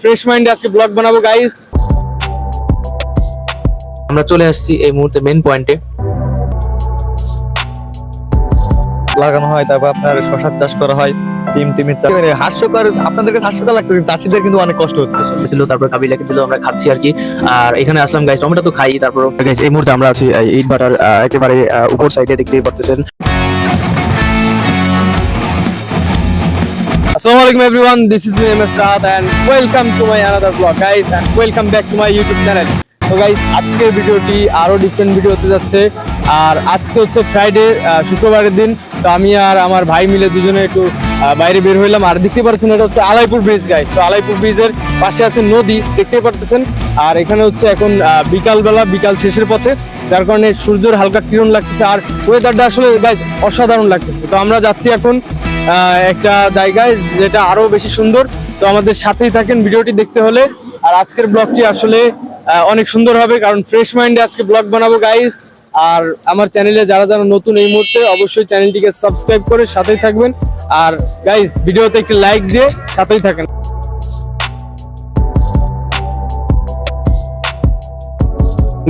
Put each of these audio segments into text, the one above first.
Fresh মাইন্ডে আজকে blog বানাবো গাইস আমরা চলে আসছি এই মুহূর্তে মেন পয়েন্টে লাগানো হয় তারপর আপনার শশার চাষ করা হয় সিম টিমের চাষ। মানে হাস্যকর আপনাদের কাছে হাস্যকর লাগতো কিন্তু চাষিদের কিন্তু অনেক কষ্ট হচ্ছে। ছিল তারপর কাবিলাকে দিল আমরা খাচ্ছি আর কি। আর এখানে আসলাম গাইস টমেটো তো খাই তারপর গাইস এই মুহূর্তে আমরা আছি এই ইট আহ, একেবারে উপর সাইডে দেখতেই পাচ্ছেন everyone this is me M S Raat and welcome to my another blog guys and welcome back to my YouTube channel তো গাইস আজকের ভিডিওটি আরও ডিফারেন্ট ভিডিও হতে যাচ্ছে, আর আজকে হচ্ছে ফ্রাইডে শুক্রবারের দিন। তো আমি আর আমার ভাই মিলে দুজনে একটু বাইরে বের হইলাম, আর দেখতে পাচ্ছেন এটা হচ্ছে আলাইপুর ব্রিজ গাইস তো আলাইপুর ব্রিজের পাশে আছে নদী দেখতে পারতেছেন। আর এখানে হচ্ছে এখন বিকালবেলা, বিকাল শেষের পথে, যার কারণে সূর্যের হালকা কিরণ লাগতেছে, আর ওয়েদারটা আসলে গাইস অসাধারণ লাগতেছে। তো আমরা যাচ্ছি এখন একটা জায়গায় যেটা আরও বেশি সুন্দর। তো আমাদের সাথেই থাকেন ভিডিওটি দেখতে হলে। আর আজকের ব্লগটি আসলে অনেক সুন্দর হবে, কারণ ফ্রেশ মাইন্ডে আজকে ব্লগ বানাবো গাইজ আর আমার চ্যানেলে যারা যারা নতুন এই মুহূর্তে, অবশ্যই চ্যানেলটিকে সাবস্ক্রাইব করে সাথেই থাকবেন। আর গাইজ ভিডিওতে একটি লাইক দিয়ে সাথেই থাকেন।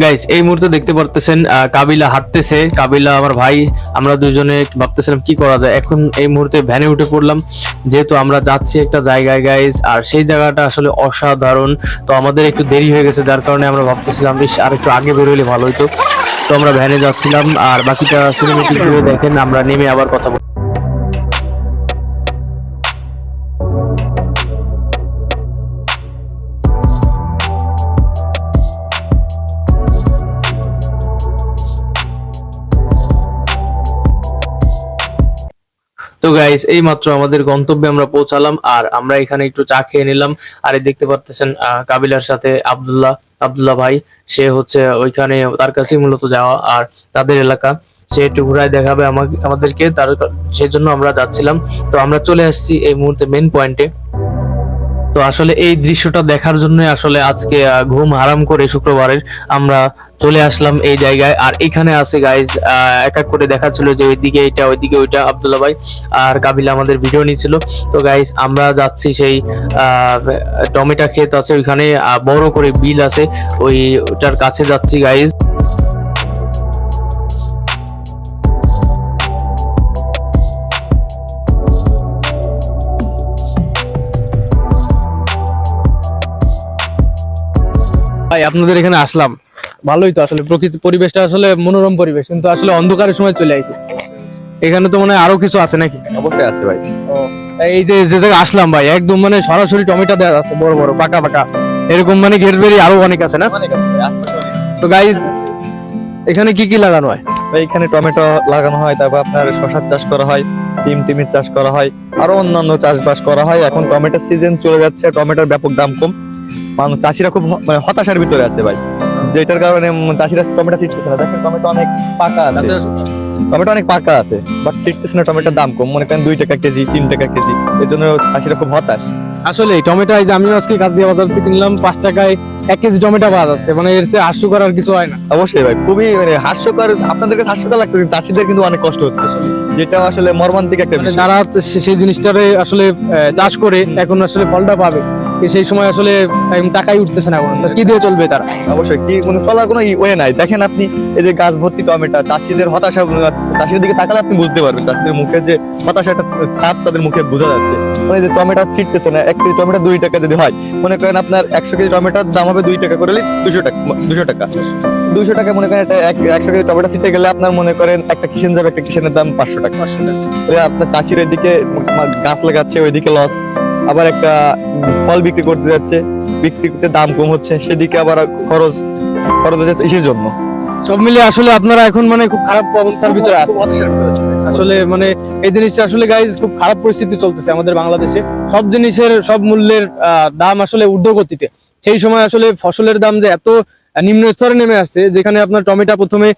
গাইস এই মুহূর্তে দেখতে পারতেছেন কাবিলা হাঁটতেছে। কাবিলা আমার ভাই, আমরা দুজনে ভাবতেছিলাম কি করা যায়। এখন এই মুহূর্তে ভ্যানে উঠে পড়লাম। যেহেতু আমরা যাচ্ছি একটা জায়গায় গাইস আর সেই জায়গাটা আসলে অসাধারণ। তো আমাদের একটু দেরি হয়ে গেছে, যার কারণে আমরা ভাবতেছিলাম বেশ আর একটু আগে বেরোলে ভালো হতো তো আমরা ভ্যানে যাচ্ছিলাম, আর বাকিটা সিনেমেটিক দেখেন, আমরা নেমে আবার কথা বলব। গাইস এই মাত্র আমাদের গন্তব্যে আমরা পৌঁছালাম আর আমরা এখানে একটু চা খেয়ে নিলাম। আর দেখতে পারতেছেন কাবিলার সাথে আব্দুল্লাহ আব্দুল্লাহ ভাই, সে হচ্ছে ওইখানে তার কাছেই মূলত যাওয়া আর তাদের এলাকা। সে একটু ঘুরায় দেখাবে আমাদেরকে, তার সেই জন্য আমরা যাচ্ছিলাম। তো আমরা চলে আসছি এই মুহূর্তে মেন পয়েন্টে তো আসলে এই দৃশ্যটা দেখার জন্য আসলে আজকে ঘুম হারাম করে শুক্রবারের আমরা চলে আসলাম এই জায়গায়। আর এখানে আছে গাইজ এক এক করে দেখাচ্ছিল যে ওইদিকে এটা, ওইদিকে ওইটা, আব্দুল্লাহ ভাই আর কাবিলা আমাদের ভিডিও নিচ্ছিল। তো গাইজ আমরা যাচ্ছি সেই টমেটো ক্ষেত আছে, ওইখানে বড় করে বিল আছে, ওই, ওটার কাছে যাচ্ছি গাইজ ভাই, আপনাদের এখানে আসলাম। ভালোই তো আসলে প্রকৃতি পরিবেশটা আসলে মনোরম পরিবেশ কিন্তু আসলে অন্ধকারের সময় চলে আইছে। এখানে তো মনে হয় আরও কিছু আছে নাকি? অবশ্যই আছে ভাই। এই যে যে জায়গায় আসলাম ভাই একদম মানে সরাসরি টমেটো দেওয়া আছে বড় বড় পাকা পাকা। এরকম মানে ঘেরবেরি আরও অনেক আছে না? অনেক আছে ভাই, তো গাইজ এখানে কি কি লাগানো হয়? ভাই, এখানে টমেটো লাগানো হয় তারপর আপনার শশার চাষ করা হয় সিম টিমের চাষ করা হয় আরও অন্যান্য চাষবাস করা হয়। এখন টমেটোর সিজন চলে যাচ্ছে টমেটোর ব্যাপক দাম কম। মানুষ চাষিরা খুব মানে হতাশার ভিতরে আছে ভাই। যেটার কারণে চাষিরা টমেটো ছিটতেছে না। দেখেন টমেটো অনেক পাকা আছে। টমেটো অনেক পাকা আছে বাট ছিটতেছে না টমেটোর দাম কম। মনে করেন দুই টাকা কেজি তিন টাকা কেজি। এর জন্য চাষিরা খুব হতাশ। আসলে টমেটো এই যে আমিও আজকে কাজ দিয়ে বাজার থেকে কিনলাম পাঁচ টাকায় এক কেজি টমেটো পাওয়া যাচ্ছে। মানে এর চেয়ে হাস্যকর আর কিছু হয় না। অবশ্যই ভাই খুবই মানে হাস্যকর আপনাদের কাছে হাস্যকর লাগতো চাষিদের কিন্তু অনেক কষ্ট হচ্ছে। যেটা আসলে মর্মান্তিক একটা মানে বিষয়। যারা সেই জিনিসটারে আসলে চাষ করে এখন আসলে ফলটা পাবে। সেই সময় আসলে টাকাই উঠতেছে না এখন। কি দিয়ে চলবে তারা? অবশ্যই, কি মানে চলার কোনো ওয়ে নাই। দেখেন আপনি এই যে গাছ ভর্তি টমেটো, চাষিদের হতাশা চাষিদের দিকে তাকালে আপনি বুঝতে পারবেন চাষিদের মুখে যে হতাশাটা ছাপ তাদের মুখে বোঝা যাচ্ছে। মানে যে টমেটো ছিটতেছে না, এক কেজি টমেটো দুই টাকা যদি হয়, মনে করেন আপনার একশো কেজি টমেটোর দাম হবে দুই টাকা করে, দুশো টাকা দুশো টাকা। দুশো টাকা মনে করেন একটা একশো কেজি টমেটো ছিটতে গেলে আপনার মনে করেন একটা কিষেন যাবে, একটা কিষেনের দাম পাঁচশো টাকা। তাহলে আপনার চাষির এদিকে গাছ লাগাচ্ছে, ওইদিকে লস আবার একটা ফল বিক্রি করতে যাচ্ছে বিক্রি করতে দাম কম হচ্ছে, সেদিকে আবার খরচ খরচ হচ্ছে ইসের জন্য? সব মিলিয়ে আসলে আপনারা এখন মানে খুব খারাপ অবস্থার ভিতরে আছে। আসলে মানে এই জিনিসটা আসলে গাইজ খুব খারাপ পরিস্থিতি চলতেছে আমাদের বাংলাদেশে। সব জিনিসের সব মূল্যের দাম আসলে ঊর্ধ্বগতিতে। সেই সময় আসলে ফসলের দাম যে এত নিম্ন স্তরে নেমে আসছে যেখানে আপনার টমেটো প্রথমে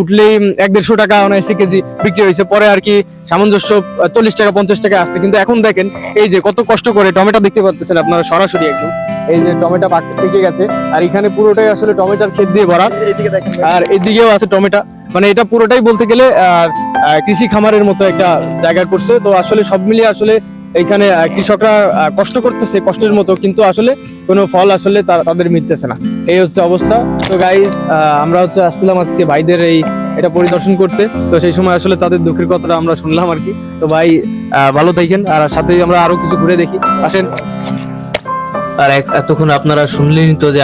উঠলেই এক দেড়শো টাকা অনায়াসি কেজি বিক্রি হয়েছে। পরে আর কি সামঞ্জস্য চল্লিশ টাকা পঞ্চাশ টাকা আসছে। কিন্তু এখন দেখেন এই যে কত কষ্ট করে টমেটো দেখতে পাচ্ছেন আপনারা সরাসরি একদম। এই যে টমেটো পাক থেকে গেছে আর এখানে পুরোটাই আসলে টমেটোর ক্ষেত দিয়ে ভরা। আর এদিকেও আছে টমেটো। মানে এটা পুরোটাই বলতে গেলে কৃষি খামারের মতো একটা জায়গায় পড়ছে তো আসলে সব মিলিয়ে আসলে এইখানে কৃষকরা কষ্ট করতেছে কষ্টের মতো, কিন্তু আসলে কোনো ফল আসলে তাদের মিলতেছে না। এই হচ্ছে অবস্থা। তো গাইজ আমরা হচ্ছে আসছিলাম আজকে ভাইদের এই, এটা পরিদর্শন করতে। তো সেই সময় আসলে তাদের দুঃখের কথাটা আমরা শুনলাম আর কি। তো ভাই ভালো থাকেন। আর সাথে আমরা আরও কিছু ঘুরে দেখি। আসেন। আর এতক্ষণ আপনারা শুনলেন তো যে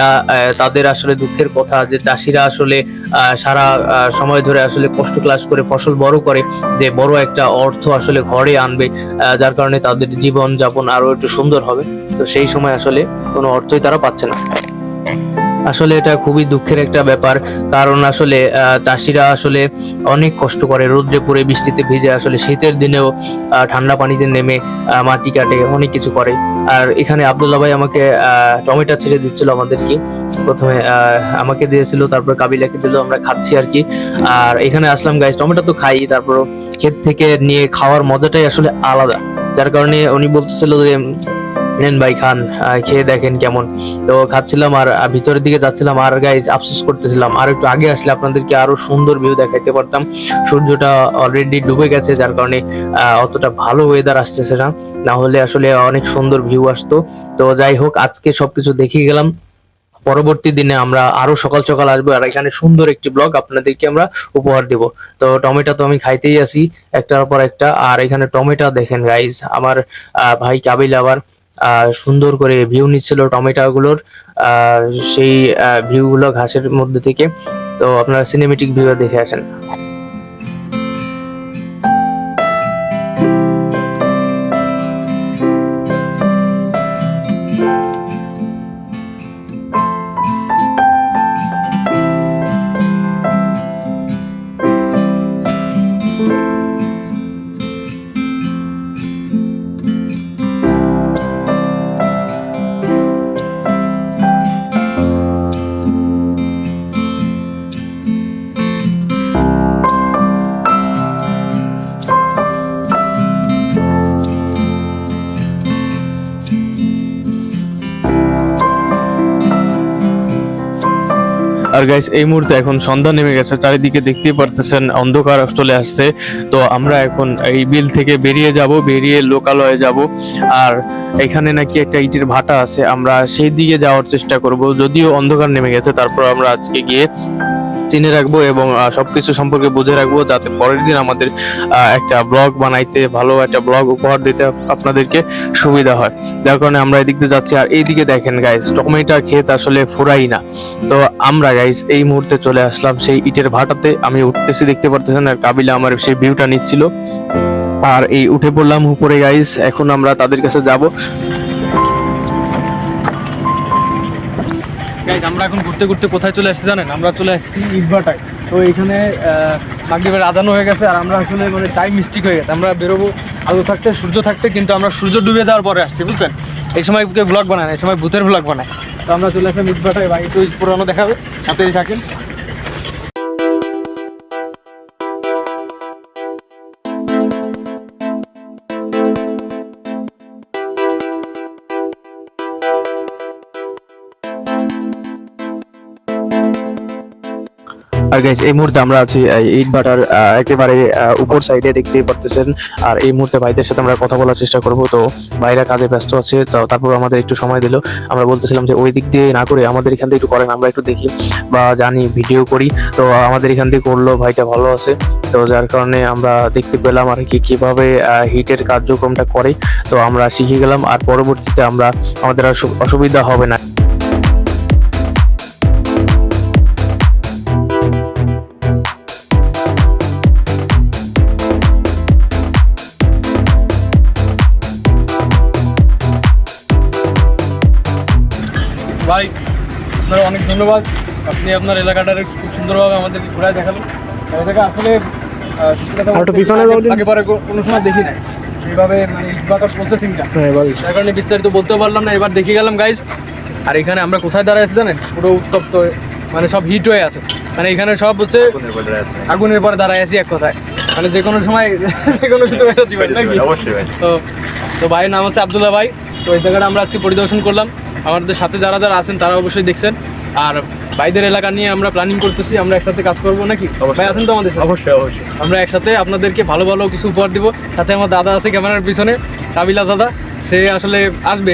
তাদের আসলে দুঃখের কথা, যে চাষিরা আসলে সারা সময় ধরে আসলে কষ্ট ক্লাস করে ফসল বড় করে, যে বড় একটা অর্থ আসলে ঘরে আনবে যার কারণে তাদের জীবন যাপন আরও একটু সুন্দর হবে। তো সেই সময় আসলে কোনো অর্থই তারা পাচ্ছে না। আসলে এটা খুবই দুঃখের একটা ব্যাপার। কারণ আসলে চাষিরা আসলে অনেক কষ্ট করে। রোদ্রে পড়ে বৃষ্টিতে ভিজে আসলে শীতের দিনেও ঠান্ডা পানিতে নেমে মাটি কাটে, অনেক কিছু করে। আর এখানে আব্দুল্লাহ ভাই আমাকে টমেটো ছেড়ে দিচ্ছিল আমাদেরকে। প্রথমে আমাকে দিয়েছিল, তারপর কাবিলাকে দিল, আমরা খাচ্ছি আর কি। আর এখানে আসলাম গাইস টমেটো তো খাই তারপর ক্ষেত থেকে নিয়ে খাওয়ার মজাটাই আসলে আলাদা। যার কারণে উনি বলতেছিল যে নেন ভাই, খান। খেয়ে দেখেন কেমন। তো খাচ্ছিলাম আর ভিতরের দিকে যাচ্ছিলাম আর গাইজ আফসোস করতেছিলাম। আর একটু আগে আসলে আপনাদেরকে আরও সুন্দর ভিউ দেখাইতে পারতাম। সূর্যটা অলরেডি ডুবে গেছে, যার কারণে অতটা ভালো ওয়েদার আসতেছে না। না হলে আসলে অনেক সুন্দর ভিউ আসতো। তো যাই হোক, আজকে সবকিছু দেখে গেলাম। পরবর্তী দিনে আমরা আরও সকাল সকাল আসব। আর এখানে সুন্দর একটি ব্লগ আপনাদেরকে আমরা উপহার দেব। তো টমেটো তো আমি খাইতেই আছি, একটার পর একটা। আর এখানে টমেটো দেখেন গাইজ আমার ভাই কাবিল আবার সুন্দর করে ভিউ নিচ্ছিল টমেটোগুলোর সেই ভিউগুলো ঘাসের মধ্যে থেকে। তো আপনারা সিনেমেটিক ভিউ দেখে আসেন। আর গাইস এই মুহূর্তে এখন সন্ধ্যা নেমে গেছে, চারিদিকে দেখতেই পারতেছেন, অন্ধকার চলে আসছে। তো আমরা এখন এই বিল থেকে বেরিয়ে যাব, বেরিয়ে লোকালয়ে যাব। আর এখানে নাকি একটা ইটের ভাটা আছে, আমরা সেই দিকে যাওয়ার চেষ্টা করব, যদিও অন্ধকার নেমে গেছে, তারপর আমরা আজকে গিয়ে চিনে রাখব এবং আহ, সবকিছু সম্পর্কে বুঝে রাখব যাতে পরের দিন আমাদের একটা ব্লগ বানাইতে ভালো একটা ব্লগ উপহার দিতে আপনাদেরকে সুবিধা হয়। যার কারণে আমরা এদিক দিয়ে যাচ্ছি। আর এইদিকে দেখেন গাইস টমেটো ক্ষেত আসলে ফুরাই না। তো আমরা গাইস এই মুহূর্তে চলে আসলাম সেই ইটের ভাটাতে। আমি উঠতেছি দেখতে পারতেছেন আর কাবিলা আমার সেই ভিউটা নিচ্ছিল। আর এই উঠে পড়লাম উপরে গাইস এখন আমরা তাদের কাছে যাব। গাইজ আমরা এখন ঘুরতে ঘুরতে কোথায় চলে আসছি জানেন? আমরা চলে আসছি ইটভাটায়। তো এখানে মাগরীবের আজানো হয়ে গেছে, আর আমরা আসলে মানে টাইম মিস্টেক হয়ে গেছে। আমরা বেরোবো আলো থাকতে, সূর্য থাকতে, কিন্তু আমরা সূর্য ডুবে যাওয়ার পরে আসছি, বুঝছেন? এই সময় ব্লগ বানায় এই সময় ভূতের ব্লগ বানায়। তো আমরা চলে আসলাম ইটভাটায়, ভাই, একটু পুরোনো দেখাবে, সাথেই থাকেন। আর গাইস এই মুহূর্তে আমরা আছি ইট ভাটার একেবারে উপর সাইডে দেখতেই পারতেছেন। আর এই মুহূর্তে ভাইদের সাথে আমরা কথা বলার চেষ্টা করব। তো ভাইরা কাজে ব্যস্ত আছে, তো তারপর আমাদের একটু সময় দিল। আমরা বলতেছিলাম যে ওই দিক দিয়ে না করে আমাদের এখান থেকে একটু করেন, আমরা একটু দেখি বা জানি ভিডিও করি। তো আমাদের এখান থেকে করল, ভাইটা ভালো আছে। তো যার কারণে আমরা দেখতে পেলাম আর কি, কীভাবে হিটের কার্যক্রমটা করে। তো আমরা শিখে গেলাম, আর পরবর্তীতে আমরা, আমাদের অসুবিধা হবে না। ভাই আপনার অনেক ধন্যবাদ। আপনি আপনার এলাকাটার খুব সুন্দরভাবে আমাদেরকে ঘুরায় দেখালেন। জায়গা আসলে আগে- পরে কোনো সময় দেখি নাই। এইভাবে মানে ইটভাটার প্রসেসিংটা যার কারণে বিস্তারিত বলতে পারলাম না এবার দেখে গেলাম গাইজ আর এখানে আমরা কোথায় দাঁড়ায় আছি জানেন? পুরো উত্তপ্ত হয়ে, মানে সব হিট হয়ে আছে। মানে এখানে সব হচ্ছে আগুনের পরে দাঁড়ায় আছি। এক কথায়। মানে যে কোনো সময় যে কোনো কিছু হয়ে যেতে পারে নাকি? অবশ্যই ভাই। তো তো ভাইয়ের নাম হচ্ছে আবদুল্লাহ ভাই। তো এই জায়গাটা আমরা আজকে পরিদর্শন করলাম। আমাদের সাথে যারা যারা আছেন তারা অবশ্যই দেখছেন। আর ভাইদের এলাকা নিয়ে আমরা প্ল্যানিং করতেছি আমরা একসাথে কাজ করব নাকি? ভাই আছেন তো আমাদের অবশ্যই অবশ্যই। আমরা একসাথে আপনাদেরকে ভালো ভালো কিছু উপহার দিব। সাথে আমার দাদা আছে ক্যামেরার পিছনে কাবিলা দাদা। সে আসলে আসবে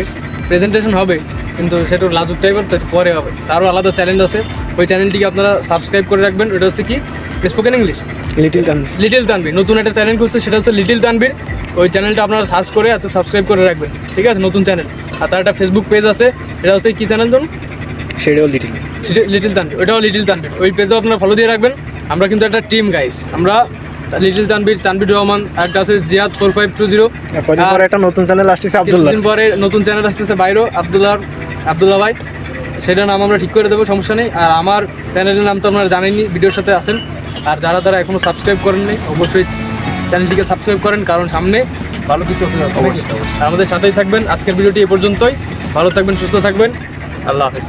প্রেজেন্টেশন হবে কিন্তু সেটা লাজুক টাইপের তো পরে হবে। তারও আলাদা চ্যানেল আছে। ওই চ্যানেলটিকে আপনারা সাবস্ক্রাইব করে রাখবেন। ওটা হচ্ছে কি? Spoken English little gun little Tanvir নতুন একটা চ্যানেল খুলছে সেটা হচ্ছে লিটিল তানবির ওই চ্যানেলটা আপনারা সার্চ করে আচ্ছা সাবস্ক্রাইব করে রাখবেন। ঠিক আছে? নতুন চ্যানেল। আর তার একটা ফেসবুক পেজ আছে। এটা হচ্ছে কী চ্যানেল ধরুন সেটাও লিটিল লিটিল তানবির ওইটাও লিটিল তানবির ওই পেজও আপনারা ফলো দিয়ে রাখবেন। আমরা কিন্তু একটা টিম গাইস আমরা লিটিল তানবির তানবির রহমান একটা আছে Ziad four five two zero একটা নতুন চ্যানেল আসতেছে আব্দুল্লাহ পরে নতুন চ্যানেল আসতেছে বাইরো আব্দুল্লাহ আব্দুল্লাহ ভাই। সেটার নাম আমরা ঠিক করে দেবো সমস্যা নেই। আর আমার চ্যানেলের নাম তো আপনারা জানেননি ভিডিওর সাথে আছেন। আর যারা তারা এখনও সাবস্ক্রাইব করেননি অবশ্যই চ্যানেলটিকে সাবস্ক্রাইব করেন কারণ সামনে ভালো কিছু যাচ্ছে আমাদের সাথেই থাকবেন। আজকের ভিডিওটি এ পর্যন্তই। ভালো থাকবেন সুস্থ থাকবেন। আল্লাহ হাফেজ।